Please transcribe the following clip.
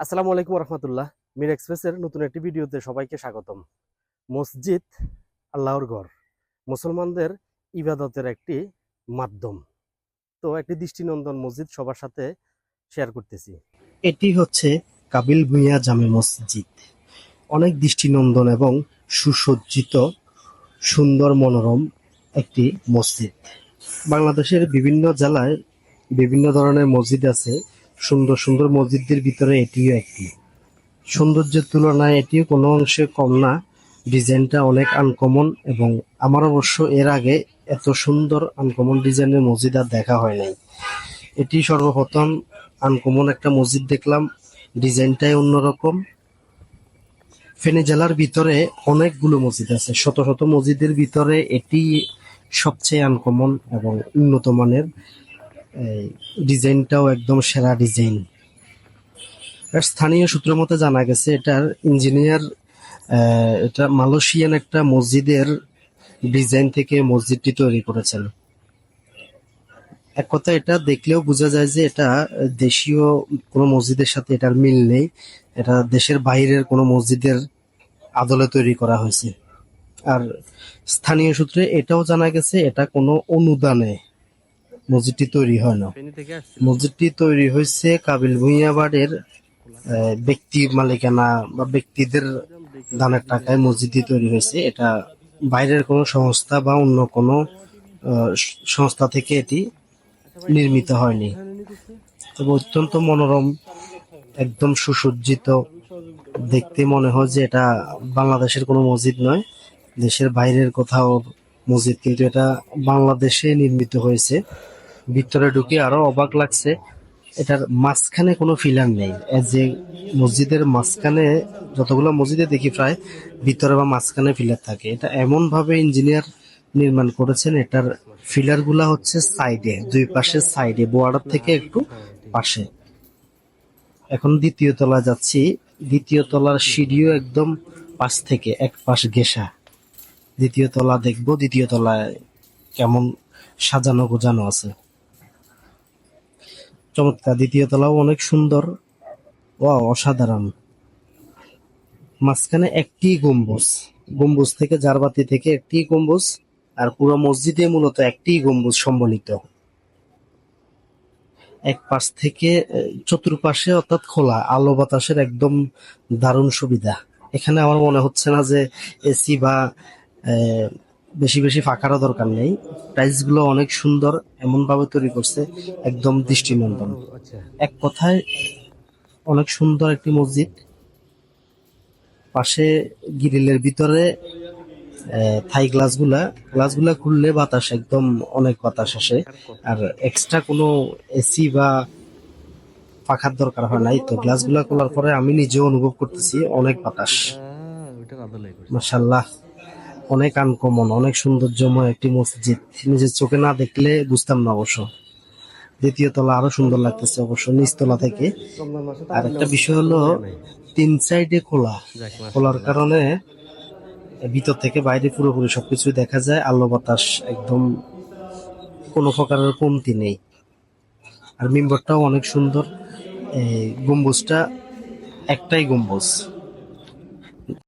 আসসালামু আলাইকুম রহমতুল্লাহ মির এক্সপ্রেসের নতুন একটি ভিডিওতে সবাইকে স্বাগতম। মসজিদ আল্লাহর ঘর, মুসলমানদের ইবাদতের একটি মাধ্যম। তো একটি দৃষ্টিনন্দন মসজিদ সবার সাথে শেয়ার করতেছি। এটি হচ্ছে কাবিল ভুঁইয়া জামে মসজিদ। অনেক দৃষ্টিনন্দন এবং সুসজ্জিত, সুন্দর মনোরম একটি মসজিদ। বাংলাদেশের বিভিন্ন জেলায় বিভিন্ন ধরনের মসজিদ আছে। সুন্দর সুন্দর মসজিদদের ভিতরে এটিও একটি। সৌন্দর্যের তুলনায় এটিও কোনো অংশে কম না। ডিজাইনটা অনেক আনকমন এবং আমার অবশ্য এর আগে এত সুন্দর আনকমন ডিজাইনের মসজিদ আর দেখা হয় নাই। এটি সর্বপ্রথম আনকমন একটা মসজিদ দেখলাম। ডিজাইনটাই অন্যরকম। ফেনী জেলার ভিতরে অনেকগুলো মসজিদ আছে। শত শত মসজিদের ভিতরে এটি সবচেয়ে আনকমন এবং উন্নত মানের। ডিজাইনটাও একদম সেরা ডিজাইন। স্থানীয় সূত্র মতে জানা গেছে, এটার ইঞ্জিনিয়ার এটা মালয়েশিয়ান একটা মসজিদের ডিজাইন থেকে মসজিদটি তৈরি করেছেন। এক কথা এটা দেখলেও বোঝা যায় যে এটা দেশীয় কোনো মসজিদের সাথে এটার মিল নেই। এটা দেশের বাইরের কোনো মসজিদের আদলে তৈরি করা হয়েছে। আর স্থানীয় সূত্রে এটাও জানা গেছে, এটা কোনো অনুদানে মসজিদটি তৈরি হয় না। মসজিদটি তৈরি হয়েছে কাবিল ভুঁইয়াবাড়ের ব্যক্তি মালিকানা বা ব্যক্তিদের দানের টাকায় মসজিদটি তৈরি হয়েছে। এটা বাইরের কোনো সংস্থা বা অন্য কোনো সংস্থা থেকে এটি নির্মিত হয়নি। তবে অত্যন্ত মনোরম একদম সুসজ্জিত। দেখতে মনে হয় যে এটা বাংলাদেশের কোনো মসজিদ নয় দেশের বাইরের কোথাও মসজিদ। কিন্তু এটা বাংলাদেশে নির্মিত হয়েছে। ভিতরে ঢুকে আরও অবাক লাগছে। এটার মাঝখানে কোনো ফিলার নেই। যে মসজিদের মাঝখানে যতগুলো মসজিদে দেখি প্রায়, ভিতরে বা মাঝখানে ফিলার থাকে। এটা এমন ভাবে ইঞ্জিনিয়ার নির্মাণ করেছেন, এটার ফিলারগুলা হচ্ছে সাইডে, দুই পাশে সাইডে বোয়ার্ডার থেকে একটু পাশে। এখন দ্বিতীয় তলা যাচ্ছি। দ্বিতীয় তলার সিঁড়িও একদম পাশ থেকে, এক পাশ ঘেঁষা। দ্বিতীয় তলা দেখব, দ্বিতীয় তলায় কেমন সাজানো গোজানো আছে। চমৎকার। দ্বিতীয় তলাও অনেক সুন্দর। ও অসাধারণ। মাঝখানে একটি গম্বুজ। গম্বুজ থেকে জারবাতি থেকে একটি গম্বুজ আর পুরো মসজিদে মূলত একটি গম্বুজ সম্বলিত। এক পাশ থেকে চতুর্পাশে অর্থাৎ খোলা, আলো বাতাসের একদম দারুণ সুবিধা। এখানে আমার মনে হচ্ছে না যে এসি বা বেশি বেশি ফাঁকারও দরকার নেই। টাইলসগুলো অনেক সুন্দর এমন ভাবে তৈরি করছে একদম দৃষ্টিনন্দন। আচ্ছা। এক কথায় অনেক সুন্দর একটি মসজিদ। পাশে গ্রিলের ভিতরে থাই গ্লাসগুলা। গ্লাসগুলা খুললে বাতাস একদম অনেক বাতাস আসে। আর এক্সট্রা কোনো এসি বা পাখার দরকার হয় নাই। তো গ্লাসগুলা খোলার পরে আমি নিজেও অনুভব করতেছি অনেক বাতাস। ওইটা মাসাল্লাহ অনেক আনকমন অনেক সৌন্দর্যময় একটি মসজিদ। নিজের চোখে না দেখলে বুঝতাম না অবশ্য। দ্বিতীয় তলা আরও সুন্দর লাগতেছে অবশ্য নিচতলা থেকে। আর একটা বিষয় হলো, তিন সাইডে খোলা। খোলার কারণে ভিতর থেকে বাইরে পুরোপুরি সবকিছু দেখা যায়। আলো বাতাস একদম কোনো প্রকারের কমতি নেই। আর মিম্বরটাও অনেক সুন্দর। এই গম্বুজটা একটাই গম্বুজ।